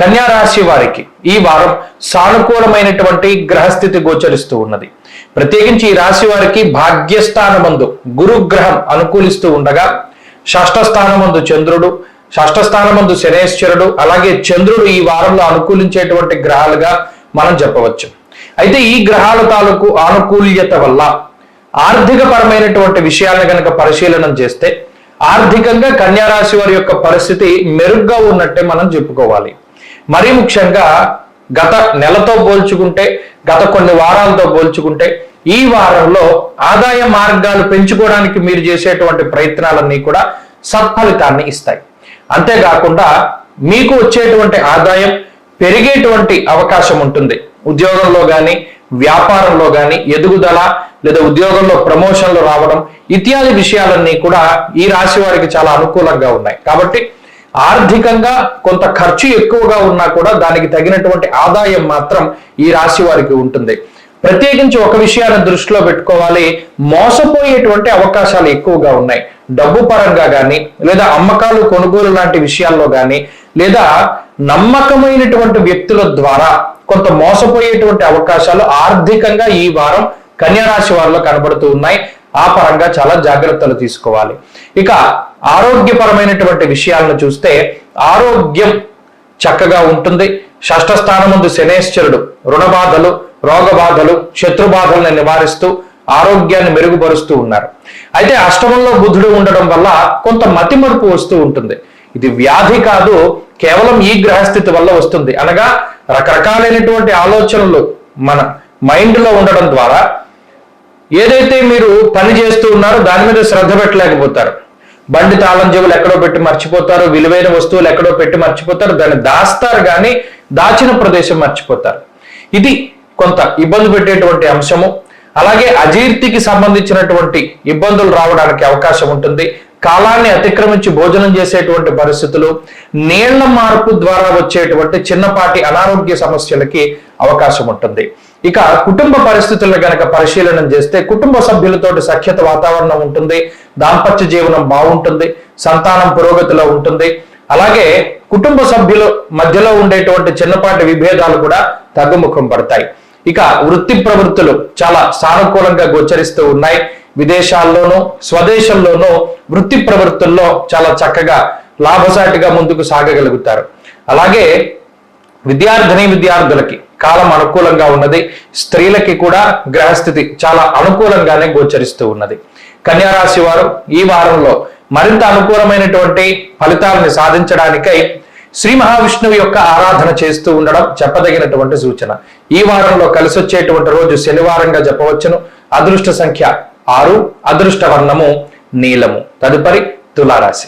కన్యా రాశి వారికి ఈ వారం సానుకూలమైనటువంటి గ్రహస్థితి గోచరిస్తూ ఉన్నది. ప్రత్యేకించి ఈ రాశి వారికి భాగ్యస్థానమందు గురుగ్రహం అనుకూలిస్తూ ఉండగా షష్ఠస్థానమందు చంద్రుడు షష్ఠస్థానమందు శనేశ్వరుడు అలాగే చంద్రుడు ఈ వారంలో అనుకూలించేటువంటి గ్రహాలుగా మనం చెప్పవచ్చు. అయితే ఈ గ్రహాల తాలూకు ఆనుకూల్యత వల్ల ఆర్థిక పరమైనటువంటి విషయాలను కనుక పరిశీలనం చేస్తే ఆర్థికంగా కన్యారాశి వారి యొక్క పరిస్థితి మెరుగ్గా ఉన్నట్టే మనం చెప్పుకోవాలి. మరీ ముఖ్యంగా గత నెలతో పోల్చుకుంటే గత కొన్ని వారాలతో పోల్చుకుంటే ఈ వారంలో ఆదాయ మార్గాలు పెంచుకోవడానికి మీరు చేసేటువంటి ప్రయత్నాలన్నీ కూడా సత్ఫలితాన్ని ఇస్తాయి. అంతేకాకుండా మీకు వచ్చేటువంటి ఆదాయం పెరిగేటువంటి అవకాశం ఉంటుంది. ఉద్యోగంలో కానీ వ్యాపారంలో కానీ ఎదుగుదల లేదా ఉద్యోగంలో ప్రమోషన్లు రావడం ఇత్యాది విషయాలన్నీ కూడా ఈ రాశి వారికి చాలా అనుకూలంగా ఉన్నాయి. కాబట్టి ఆర్థికంగా కొంత ఖర్చు ఎక్కువగా ఉన్నా కూడా దానికి తగినటువంటి ఆదాయం మాత్రం ఈ రాశి వారికి ఉంటుంది. ప్రత్యేకించి ఒక విషయాన్ని దృష్టిలో పెట్టుకోవాలి. మోసపోయేటువంటి అవకాశాలు ఎక్కువగా ఉన్నాయి. డబ్బు పరంగా కానీ లేదా అమ్మకాలు కొనుగోలు లాంటి విషయాల్లో కానీ లేదా నమ్మకమైనటువంటి వ్యక్తుల ద్వారా కొంత మోసపోయేటువంటి అవకాశాలు ఆర్థికంగా ఈ వారం కన్యారాశి వారిలో కనబడుతూ ఉన్నాయి. ఆ పరంగా చాలా జాగ్రత్తలు తీసుకోవాలి. ఇక ఆరోగ్యపరమైనటువంటి విషయాలను చూస్తే ఆరోగ్యం చక్కగా ఉంటుంది. షష్ఠ స్థానముందు శనేశ్వరుడు రుణబాధలు రోగబాధలు శత్రుబాధలను నివారిస్తూ ఆరోగ్యాన్ని మెరుగుపరుస్తూ ఉన్నారు. అయితే అష్టమంలో బుధుడు ఉండడం వల్ల కొంత మతిమరుపు వస్తూ ఉంటుంది. ఇది వ్యాధి కాదు కేవలం ఈ గ్రహస్థితి వల్ల వస్తుంది. అనగా రకరకాలైనటువంటి ఆలోచనలు మన మైండ్లో ఉండడం ద్వారా ఏదైతే మీరు పని చేస్తూ ఉన్నారో దాని మీద శ్రద్ధ పెట్టలేకపోతారు. బండి తాళం చెవులు ఎక్కడో పెట్టి మర్చిపోతారు విలువైన వస్తువులు ఎక్కడో పెట్టి మర్చిపోతారు దాన్ని దాస్తారు కానీ దాచిన ప్రదేశం మర్చిపోతారు. ఇది కొంత ఇబ్బంది పెట్టేటువంటి అంశము. అలాగే అజీర్తికి సంబంధించినటువంటి ఇబ్బందులు రావడానికి అవకాశం ఉంటుంది. కాలాన్ని అతిక్రమించి భోజనం చేసేటువంటి పరిస్థితులు నీళ్ళ మార్పు ద్వారా వచ్చేటువంటి చిన్నపాటి అనారోగ్య సమస్యలకి అవకాశం ఉంటుంది. ఇక కుటుంబ పరిస్థితులను గనక పరిశీలన చేస్తే కుటుంబ సభ్యులతోటి సఖ్యత వాతావరణం ఉంటుంది. దాంపత్య జీవనం బాగుంటుంది సంతానం పురోగతిలో ఉంటుంది. అలాగే కుటుంబ సభ్యుల మధ్యలో ఉండేటువంటి చిన్నపాటి విభేదాలు కూడా తగ్గుముఖం పడతాయి. ఇక వృత్తి ప్రవృత్తులు చాలా సానుకూలంగా గోచరిస్తూ ఉన్నాయి. విదేశాల్లోనూ స్వదేశంలోనూ వృత్తి ప్రవృత్తుల్లో చాలా చక్కగా లాభసాటిగా ముందుకు సాగగలుగుతారు. అలాగే విద్యార్థిని విద్యార్థులకి కాలం అనుకూలంగా ఉన్నది. స్త్రీలకి కూడా గ్రహస్థితి చాలా అనుకూలంగానే గోచరిస్తూ ఉన్నది. కన్యారాశి వారు ఈ వారంలో మరింత అనుకూలమైనటువంటి ఫలితాలను సాధించడానికై శ్రీ మహావిష్ణువు యొక్క ఆరాధన చేస్తూ ఉండడం చెప్పదగినటువంటి సూచన. ఈ వారంలో కలిసి వచ్చేటువంటి రోజు శనివారంగా చెప్పవచ్చును అదృష్ట సంఖ్య ఆరు అదృష్ట వర్ణము నీలము. తదుపరి తులారాశి.